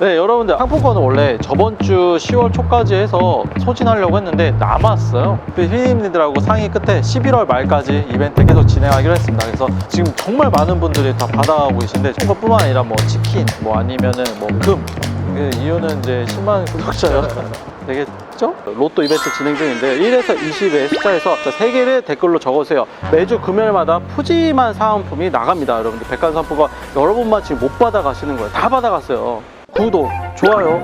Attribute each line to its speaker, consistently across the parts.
Speaker 1: 네 여러분들 상품권은 원래 저번 주 10월 초까지 해서 소진하려고 했는데 남았어요. 그 휘님들하고 상의 끝에 11월 말까지 이벤트 계속 진행하기로 했습니다. 그래서 지금 정말 많은 분들이 다 받아가고 계신데 그것뿐만 아니라 뭐 치킨 뭐 아니면은 뭐금 그 이유는 이제 10만 구독자요. 되겠죠? 로또 이벤트 진행 중인데 1에서 20의 숫자에서 3개를 댓글로 적어주세요. 매주 금요일마다 푸짐한 사은품이 나갑니다 여러분들. 백화점상품권 여러분만 지금 못 받아가시는 거예요. 다 받아갔어요 구독, 좋아요,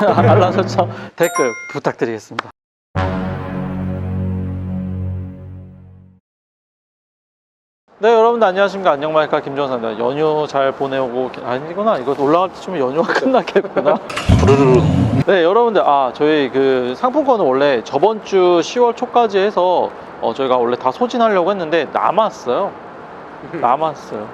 Speaker 1: 사봉, 알람 설정, 댓글 부탁드리겠습니다. 네, 여러분들 안녕하십니까. 안녕마이카 김정사입니다. 연휴 잘 보내오고, 계- 아니구나. 이거 올라갈 때쯤에 연휴가 끝났겠구나.
Speaker 2: 부르르
Speaker 1: 네, 여러분들, 아, 저희 그 상품권은 원래 저번 주 10월 초까지 해서 어, 저희가 원래 다 소진하려고 했는데 남았어요. 남았어요.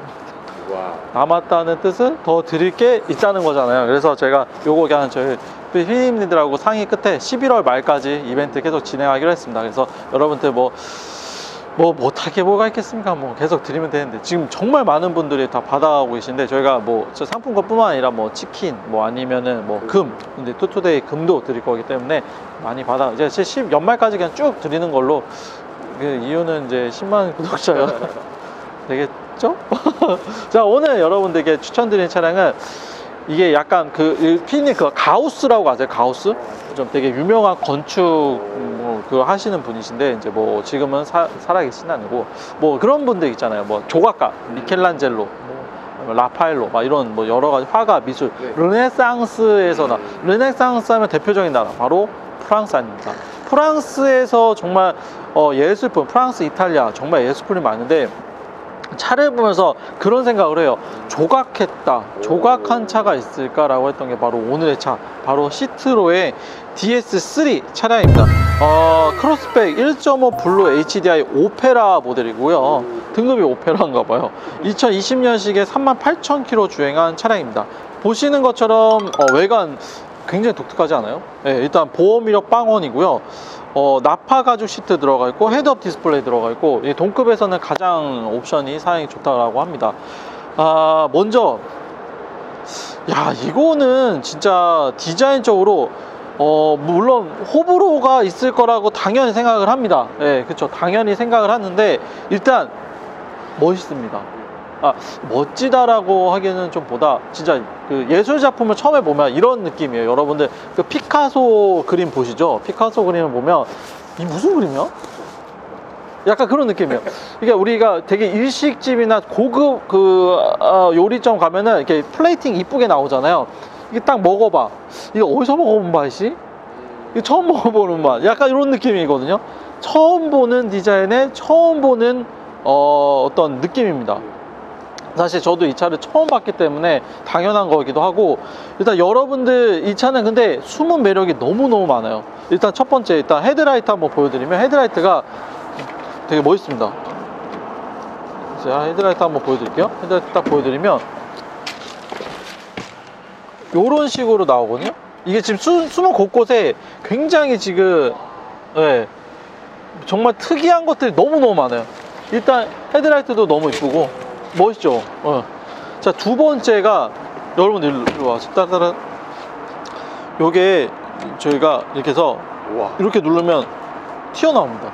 Speaker 2: 와
Speaker 1: 남았다는 뜻은 더 드릴 게 있다는 거잖아요. 그래서 제가 요거 그냥 저희 휘님들하고 상의 끝에 11월 말까지 이벤트 계속 진행하기로 했습니다. 그래서 여러분들 뭐, 뭐 못하게 뭐가 있겠습니까? 뭐 계속 드리면 되는데 지금 정말 많은 분들이 다 받아가고 계신데 저희가 뭐저 상품권 뿐만 아니라 뭐 치킨 뭐 아니면은 뭐 금 근데 투투데이 금도 드릴 거기 때문에 많이 받아 이제 10 연말까지 그냥 쭉 드리는 걸로 그 이유는 이제 10만 구독자요. 되 겠죠? 자 오늘 여러분들께 추천드리는 차량은 이게 약간 그 피님 그 가우스라고 아세요? 가우스? 좀 되게 유명한 건축 뭐 그거 하시는 분이신데 이제 뭐 지금은 사, 살아계신 아니고 뭐 그런 분들 있잖아요. 뭐 조각가 미켈란젤로 뭐 라파엘로 막 이런 뭐 여러 가지 화가 미술
Speaker 2: 네.
Speaker 1: 르네상스에서 나 르네상스 하면 대표적인 나라 바로 프랑스 아닙니까? 프랑스에서 정말 어, 예술품 프랑스 이탈리아 정말 예술품이 많은데 차를 보면서 그런 생각을 해요. 조각했다. 조각한 차가 있을까라고 했던 게 바로 오늘의 차. 바로 시트로의 DS3 차량입니다. 어, 크로스백 1.5 블루 HDI 오페라 모델이고요. 등급이 오페라인가 봐요. 2020년식에 38,000km 주행한 차량입니다. 보시는 것처럼 어, 외관 굉장히 독특하지 않아요? 네, 일단 보험 이력 빵원이고요. 어, 나파 가죽 시트 들어가 있고 헤드업 디스플레이 들어가 있고 이 동급에서는 가장 옵션이 사양이 좋다고 합니다. 아, 먼저 야 이거는 진짜 디자인적으로 어 물론 호불호가 있을 거라고 당연히 생각을 합니다. 예, 그렇죠. 당연히 생각을 하는데 일단 멋있습니다. 아, 멋지다라고 하기에는 좀 보다 진짜 그 예술 작품을 처음에 보면 이런 느낌이에요. 여러분들 그 피카소 그림 보시죠? 피카소 그림을 보면 이 무슨 그림이야? 약간 그런 느낌이에요. 그러니까 우리가 되게 일식집이나 고급 그 어, 요리점 가면은 이렇게 플레이팅 이쁘게 나오잖아요. 이게 딱 먹어봐. 이거 어디서 먹어본 맛이? 이거 처음 먹어보는 맛. 약간 이런 느낌이거든요. 처음 보는 디자인에 처음 보는 어, 어떤 느낌입니다. 사실 저도 이 차를 처음 봤기 때문에 당연한 거기도 하고 일단 여러분들 이 차는 근데 숨은 매력이 너무너무 많아요. 일단 첫 번째 일단 헤드라이트 한번 보여드리면 헤드라이트가 되게 멋있습니다. 자 헤드라이트 한번 보여드릴게요. 헤드라이트 딱 보여드리면 요런 식으로 나오거든요. 이게 지금 수, 숨은 곳곳에 굉장히 지금 예, 정말 특이한 것들이 너무너무 많아요. 일단 헤드라이트도 너무 이쁘고 멋있죠? 어. 자 두 번째가 여러분들 일로, 와서 따따라. 요게 저희가 이렇게 해서
Speaker 2: 우와.
Speaker 1: 이렇게 누르면 튀어나옵니다.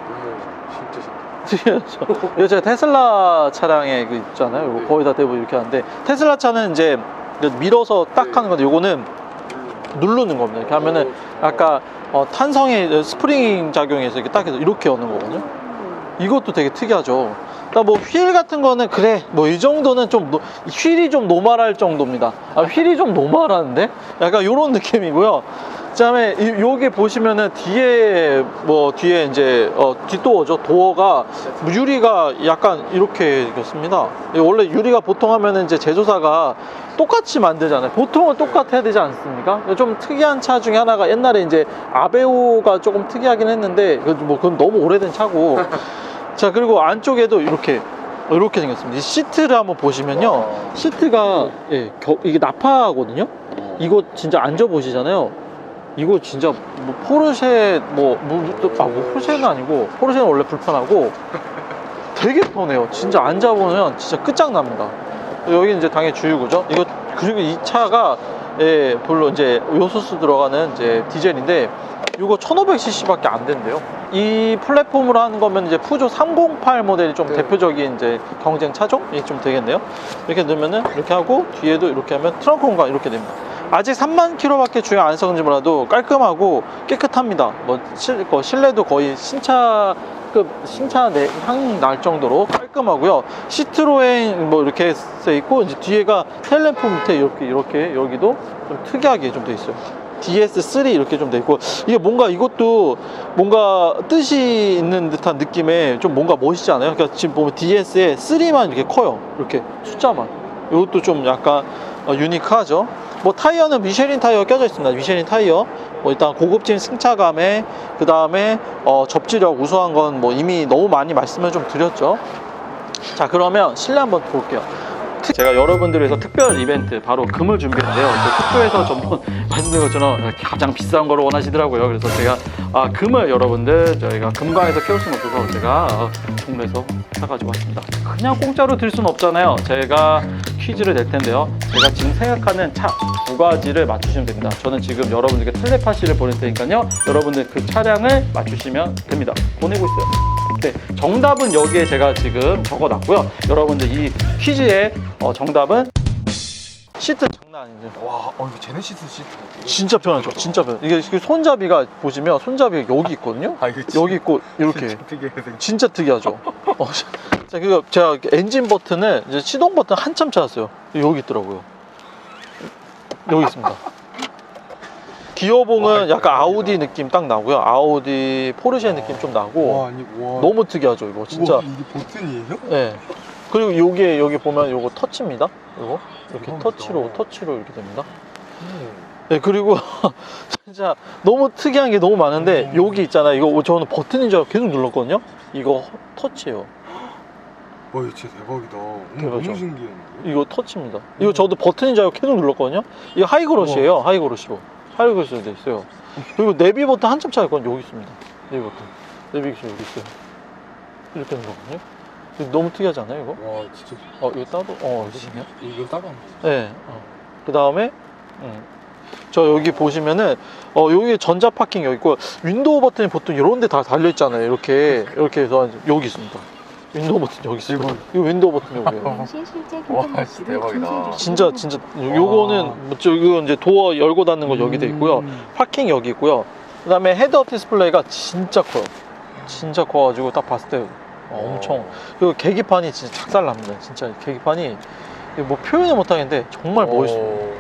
Speaker 2: 진짜 신기해.
Speaker 1: 튀어나오죠. 이거 제가 테슬라 차량에 그 있잖아요. 요거 거의 다 대부분 이렇게 하는데 테슬라 차는 이제 밀어서 딱 하는 건데 요거는 누르는 겁니다. 이렇게 하면은 아까 어, 탄성의 스프링 작용에서 이렇게 딱 해서 이렇게 여는 거거든요. 이것도 되게 특이하죠. 그러니까 뭐 휠 같은 거는 그래 뭐 이 정도는 좀 노- 휠이 좀 노멀할 정도입니다. 아 휠이 좀 노멀한데? 약간 이런 느낌이고요. 그다음에 이- 여기 보시면은 뒤에 뭐 뒤에 이제 어, 뒷도어죠. 도어가 유리가 약간 이렇게 생겼습니다. 이 원래 유리가 보통 하면은 이제 제조사가 똑같이 만들잖아요. 보통은 똑같아야 되지 않습니까? 좀 특이한 차 중에 하나가 옛날에 이제 아베오가 조금 특이하긴 했는데 그뭐 그건 너무 오래된 차고 자 그리고 안쪽에도 이렇게 이렇게 생겼습니다. 이 시트를 한번 보시면요, 시트가 예, 겨- 이게 나파거든요. 이거 진짜 앉아 보시잖아요. 이거 진짜 뭐 포르쉐 뭐, 뭐, 아, 뭐 포르쉐는 아니고 포르쉐는 원래 불편하고 되게 편해요. 진짜 앉아 보면 진짜 끝장납니다. 여기 이제 당연히 주유구죠. 이거 그리고 이 차가 예, 물론 이제 요소수 들어가는 이제 디젤인데 이거 1500cc밖에 안 된대요. 이 플랫폼으로 하는 거면 이제 푸조 308 모델이 좀
Speaker 2: 네.
Speaker 1: 대표적인 이제 경쟁 차종 이게 좀 되겠네요. 이렇게 넣으면은 이렇게 하고 뒤에도 이렇게 하면 트렁크 공간 이렇게 됩니다. 아직 3만 킬로밖에 주행 안 했었는지 몰라도 깔끔하고 깨끗합니다. 뭐 실, 거 실내도 거의 신차급 신차 내, 향 날 정도로 깔끔하고요. 시트로엔 뭐 이렇게 써 있고 이제 뒤에가 텔레프 밑에 이렇게 이렇게 여기도 좀 특이하게 좀 돼 있어요. DS3 이렇게 좀 돼 있고 이게 뭔가 이것도 뭔가 뜻이 있는 듯한 느낌에 좀 뭔가 멋있지 않아요? 그러니까 지금 보면 DS에 3만 이렇게 커요. 이렇게 숫자만. 이것도 좀 약간 어, 유니크하죠. 뭐 타이어는 미쉐린 타이어 껴져 있습니다. 미쉐린 타이어. 뭐 일단 고급진 승차감에 그 다음에 어, 접지력 우수한 건 뭐 이미 너무 많이 말씀을 좀 드렸죠. 자 그러면 실내 한번 볼게요. 제가 여러분들 위해서 특별 이벤트 바로 금을 준비했는데요. 또 특조에서 전번 말씀드린 것처럼 가장 비싼 거를 원하시더라고요. 그래서 제가 아, 금을 여러분들 저희가 금강에서 키울 수는 없어서 제가 어, 동네에서 사가지고 왔습니다. 그냥 공짜로 드릴 수는 없잖아요. 제가 퀴즈를 낼 텐데요. 제가 지금 생각하는 차 두 가지를 맞추시면 됩니다. 저는 지금 여러분들께 텔레파시를 보낼 테니까요. 여러분들 그 차량을 맞추시면 됩니다. 보내고 있어요. 네, 정답은 여기에 제가 지금 적어놨고요. 여러분들 이 퀴즈의 어, 정답은 시트 장난 아니죠.
Speaker 2: 와, 어, 이거 제네시스 시트.
Speaker 1: 진짜 편하죠. 진짜 편. 이게 그 손잡이가 보시면 손잡이가 여기 있거든요.
Speaker 2: 아, 이거
Speaker 1: 여기 있고 이렇게
Speaker 2: 되게 생겼
Speaker 1: 진짜 특이하죠. 어, 자, 그 제가 엔진 버튼을 이제 시동 버튼 한참 찾았어요. 여기 있더라고요. 여기 있습니다. 기어봉은 약간 아우디 느낌 딱 나고요. 아우디 포르쉐 느낌 좀 나고
Speaker 2: 와, 아니, 와.
Speaker 1: 너무 특이하죠. 이거 진짜.
Speaker 2: 우와, 이게 버튼이에요?
Speaker 1: 네. 그리고 여기에 여기 보면 요거 터치입니다. 이거 이렇게
Speaker 2: 대박이다.
Speaker 1: 터치로 터치로 이렇게 됩니다.
Speaker 2: 음.
Speaker 1: 네 그리고 진짜 너무 특이한 게 너무 많은데
Speaker 2: 음.
Speaker 1: 여기 있잖아요. 이거 저는 버튼인 줄 알고 계속 눌렀거든요. 이거 터치예요.
Speaker 2: 와, 이거 진짜 대박이다. 어머,
Speaker 1: 대박이죠.
Speaker 2: 너무 신기했는데.
Speaker 1: 이거 터치입니다. 이거 저도 버튼인 줄 알고 계속 눌렀거든요. 이거 하이그로시예요. 하이그로시로. 하이그로시로 돼 있어요. 그리고 내비 버튼 한참 찾았거든요. 여기 있습니다. 내비 버튼. 내비게이션 여기 있어요. 이렇게 되는 거거든요. 이거 너무 특이하지 않아요, 이거?
Speaker 2: 와, 진짜.
Speaker 1: 어, 이거 따로, 어, 이거 있네요.
Speaker 2: 이건 따로 안
Speaker 1: 네. 그 다음에, 음. 저 여기 보시면은, 어, 여기 전자 파킹 여기 있고, 윈도우 버튼이 보통 이런 데 다 달려 있잖아요. 이렇게, 이렇게 해서 여기 있습니다. 윈도우 버튼 여기 있어요.
Speaker 2: 이거-
Speaker 1: 이거 윈도우 버튼 여기에요.
Speaker 3: 실제
Speaker 2: 와, 진짜 대박이다.
Speaker 1: 진짜, 진짜, 요- 요거는, 뭐, 저, 이거 이제 도어 열고 닫는 거 여기 돼 있고요.
Speaker 2: 음.
Speaker 1: 파킹 여기 있고요. 그 다음에 헤드업 디스플레이가 진짜 커요. 진짜 커가지고 딱 봤을 때 어, 엄청. 그리고 계기판이 진짜 작살납니다. 진짜 계기판이 뭐 표현을 못하겠는데 정말 멋있어요.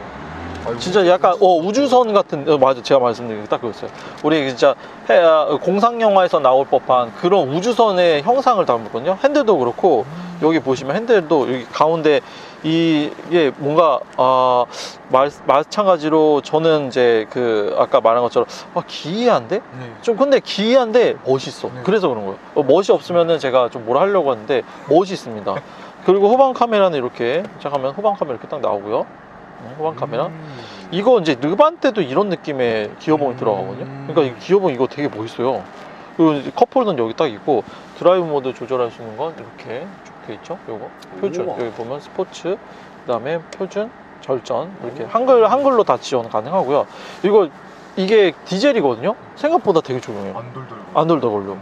Speaker 1: 진짜 약간 어, 우주선 같은 어, 맞아 제가 말씀드린 게 딱 그거였어요. 우리 진짜 해- 아, 공상 영화에서 나올 법한 그런 우주선의 형상을 담았거든요. 핸들도 그렇고 여기 보시면 핸들도 여기 가운데 이- 이게 뭔가 아 마, 마찬가지로 저는 이제 그 아까 말한 것처럼 아, 기이한데
Speaker 2: 네.
Speaker 1: 좀 근데 기이한데 멋있어.
Speaker 2: 네.
Speaker 1: 그래서 그런 거예요. 어, 멋이 없으면은 제가 좀 뭘 하려고 하는데 멋이 있습니다. 그리고 후방 카메라는 이렇게 시작하면 후방 카메라 이렇게 딱 나오고요. 음, 후방 카메라.
Speaker 2: 음.
Speaker 1: 이거 이제 르반 때도 이런 느낌의 기어봉이
Speaker 2: 음.
Speaker 1: 들어가거든요. 그러니까 이 기어봉 이거 되게 멋있어요. 그리고 이제 컵홀더는 여기 딱 있고 드라이브 모드 조절할 수 있는 건 이렇게 쭉 돼 있죠. 요거 표준
Speaker 2: 우와.
Speaker 1: 여기 보면 스포츠 그 다음에 표준 절전 이렇게 한글 한글로 다 지원 가능하고요. 이거 이게 디젤이거든요. 생각보다 되게 조용해요.
Speaker 2: 안 돌더라고.
Speaker 1: 안 돌다 걸려.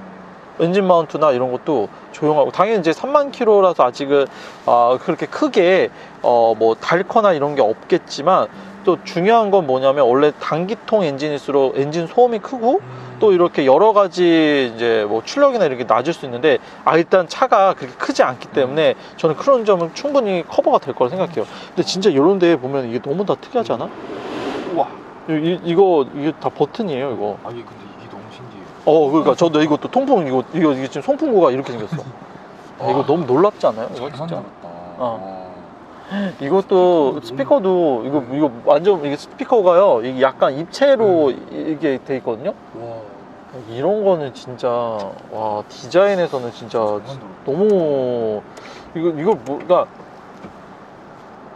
Speaker 1: 엔진 마운트나 이런 것도 조용하고 당연히 이제 3만 킬로라서 아직은 아, 그렇게 크게 어, 뭐 닳거나 이런 게 없겠지만 또 중요한 건 뭐냐면 원래 단기통 엔진일수록 엔진 소음이 크고
Speaker 2: 음.
Speaker 1: 또 이렇게 여러 가지 이제 뭐 출력이나 이렇게 낮을 수 있는데 아 일단 차가 그렇게 크지 않기 때문에 저는 그런 점은 충분히 커버가 될 거라 생각해요. 근데 진짜 이런 데 보면 이게 너무 다 특이하지 않아?
Speaker 2: 우와.
Speaker 1: 이, 이거 이게 다 버튼이에요, 이거.
Speaker 2: 아니 근데.
Speaker 1: 어, 그러니까 저도 이것도 통풍 이거 이거 이게 지금 송풍구가 이렇게 생겼어. 아, 이거 너무 놀랍지 않아요? 이거
Speaker 2: 잘
Speaker 1: 진짜.
Speaker 2: 만들었다.
Speaker 1: 어. 이것도 스피커도 이거 이거 완전 이게 스피커가요. 이게 약간 입체로 이게 돼 있거든요.
Speaker 2: 와.
Speaker 1: 이런 거는 진짜 와 디자인에서는 진짜. 너무 이거 이거 뭐가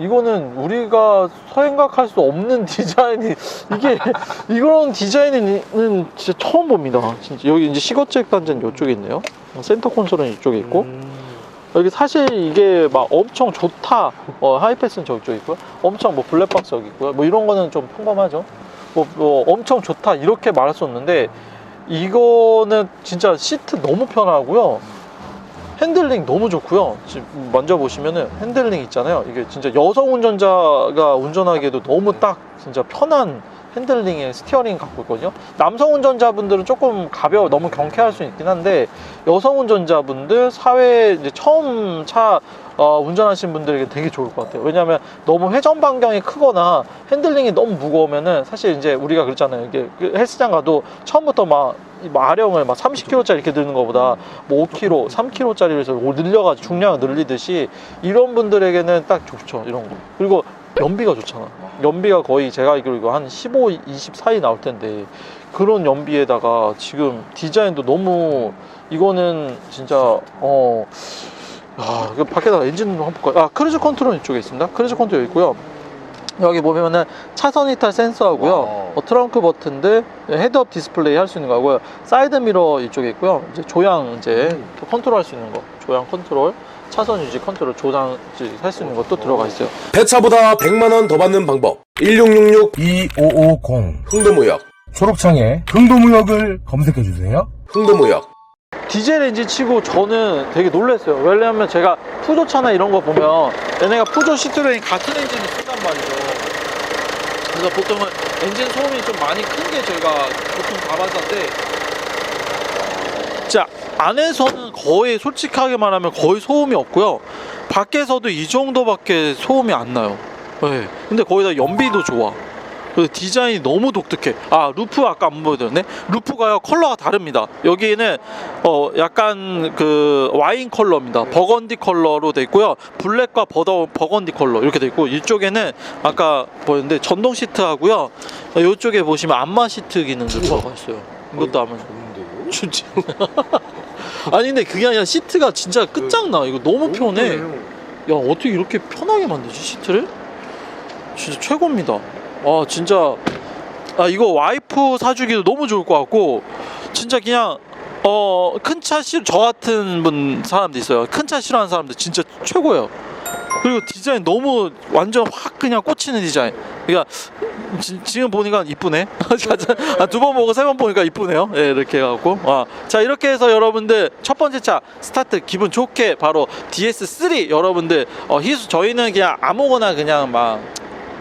Speaker 1: 이거는 우리가 생각할 수 없는 디자인이 이게 이런 디자인은 진짜 처음 봅니다. 진짜 여기 이제 시거잭 단자는 이쪽에 있네요. 센터 콘솔은 이쪽에 있고
Speaker 2: 음.
Speaker 1: 여기 사실 이게 막 엄청 좋다. 어, 하이패스는 저쪽 있고요. 엄청 뭐 블랙박스 여기 있고요. 뭐 이런 거는 좀 평범하죠. 뭐, 뭐 엄청 좋다 이렇게 말할 수 없는데 이거는 진짜 시트 너무 편하고요. 핸들링 너무 좋고요. 지금 만져보시면은 핸들링 있잖아요. 이게 진짜 여성 운전자가 운전하기에도 너무 딱 진짜 편한 핸들링의 스티어링 갖고 있거든요. 남성 운전자분들은 조금 가벼워 너무 경쾌할 수 있긴 한데 여성 운전자분들 사회 이제 처음 차 어, 운전하시는 분들에게 되게 좋을 것 같아요. 왜냐하면 너무 회전 반경이 크거나 핸들링이 너무 무거우면은 사실 이제 우리가 그랬잖아요. 이게 그 헬스장 가도 처음부터 막, 이 마력을 막 30kg짜리 이렇게 드는 것보다 뭐 5kg, 3kg짜리를 해서 늘려가지고 중량을 늘리듯이 이런 분들에게는 딱 좋죠. 이런 거. 그리고 연비가 좋잖아. 연비가 거의 제가 알기로 한 15, 20 사이 나올 텐데 그런 연비에다가 지금 디자인도 너무 이거는 진짜 어. 아, 그 밖에다가 엔진 한번 볼까요? 아, 크루즈 컨트롤 이쪽에 있습니다. 크루즈 컨트롤 있고요. 여기 보면은 차선 이탈 센서하고요. 어, 트렁크 버튼들, 헤드업 디스플레이 할 수 있는 거고요. 사이드 미러 이쪽에 있고요. 이제 조향 이제
Speaker 2: 음.
Speaker 1: 컨트롤 할 수 있는 거. 조향 컨트롤, 차선 유지 컨트롤, 조장 할 수 있는 것도 들어가 있어요.
Speaker 3: 배차보다 100만 원 더 받는 방법 1666
Speaker 4: 2550
Speaker 3: 흥도무역
Speaker 4: 초록창에 흥도무역을 검색해 주세요.
Speaker 3: 흥도무역
Speaker 1: 디젤 엔진 치고 저는 되게 놀랐어요. 왜냐면 제가 푸조차나 이런 거 보면 얘네가 푸조 시트레인 같은 엔진을 쓴단 말이죠. 그래서 보통은 엔진 소음이 좀 많이 큰 게 저희가 보통 가봤는데 자 안에서는 거의 솔직하게 말하면 거의 소음이 없고요. 밖에서도 이 정도밖에 소음이 안 나요. 네. 근데 거기다 연비도 좋아. 그리고 디자인이 너무 독특해. 아 루프 아까 안 보여드렸네. 루프가요 컬러가 다릅니다. 여기는 어 약간 그 와인 컬러입니다. 버건디 컬러로 돼 있고요. 블랙과 버더 버건디 컬러 이렇게 돼 있고 이쪽에는 아까 보였는데 전동 시트하고요. 이쪽에 보시면 안마 시트 기능도 들어가 있어요. 이것도 하면
Speaker 2: 좋은데요?
Speaker 1: 아니 근데 그게 아니라 시트가 진짜 끝장나. 이거 너무 편해. 야 어떻게 이렇게 편하게 만들지 시트를? 진짜 최고입니다. 아 진짜 아 이거 와이프 사주기도 너무 좋을 것 같고 진짜 그냥 어 큰 차 싫어 저 같은 분 사람도 있어요. 큰 차 싫어하는 사람들 진짜 최고예요. 그리고 디자인 너무 완전 확 그냥 꽂히는 디자인. 그러니까 지, 지금 보니까 이쁘네. 두 번 보고 세 번 보니까 이쁘네요. 예, 이렇게 해갖고. 아, 자 이렇게 해서 여러분들 첫 번째 차 스타트 기분 좋게 바로 DS3 여러분들 어, 희수 저희는 그냥 아무거나 그냥 막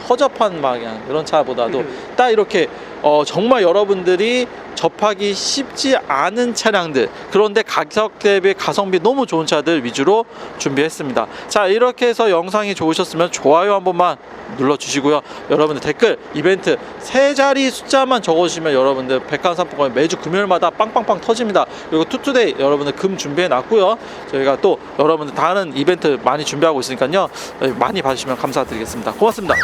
Speaker 1: 허접한 막 그냥 이런 차보다도 딱 이렇게 어, 정말 여러분들이 접하기 쉽지 않은 차량들 그런데 가격 대비 가성비 너무 좋은 차들 위주로 준비했습니다. 자 이렇게 해서 영상이 좋으셨으면 좋아요 한 번만 눌러주시고요. 여러분들 댓글 이벤트 세 자리 숫자만 적어주시면 여러분들 백화상품권 매주 금요일마다 빵빵빵 터집니다. 그리고 투투데이 여러분들 금 준비해 놨고요. 저희가 또 여러분들 다른 이벤트 많이 준비하고 있으니까요. 많이 봐주시면 감사드리겠습니다. 고맙습니다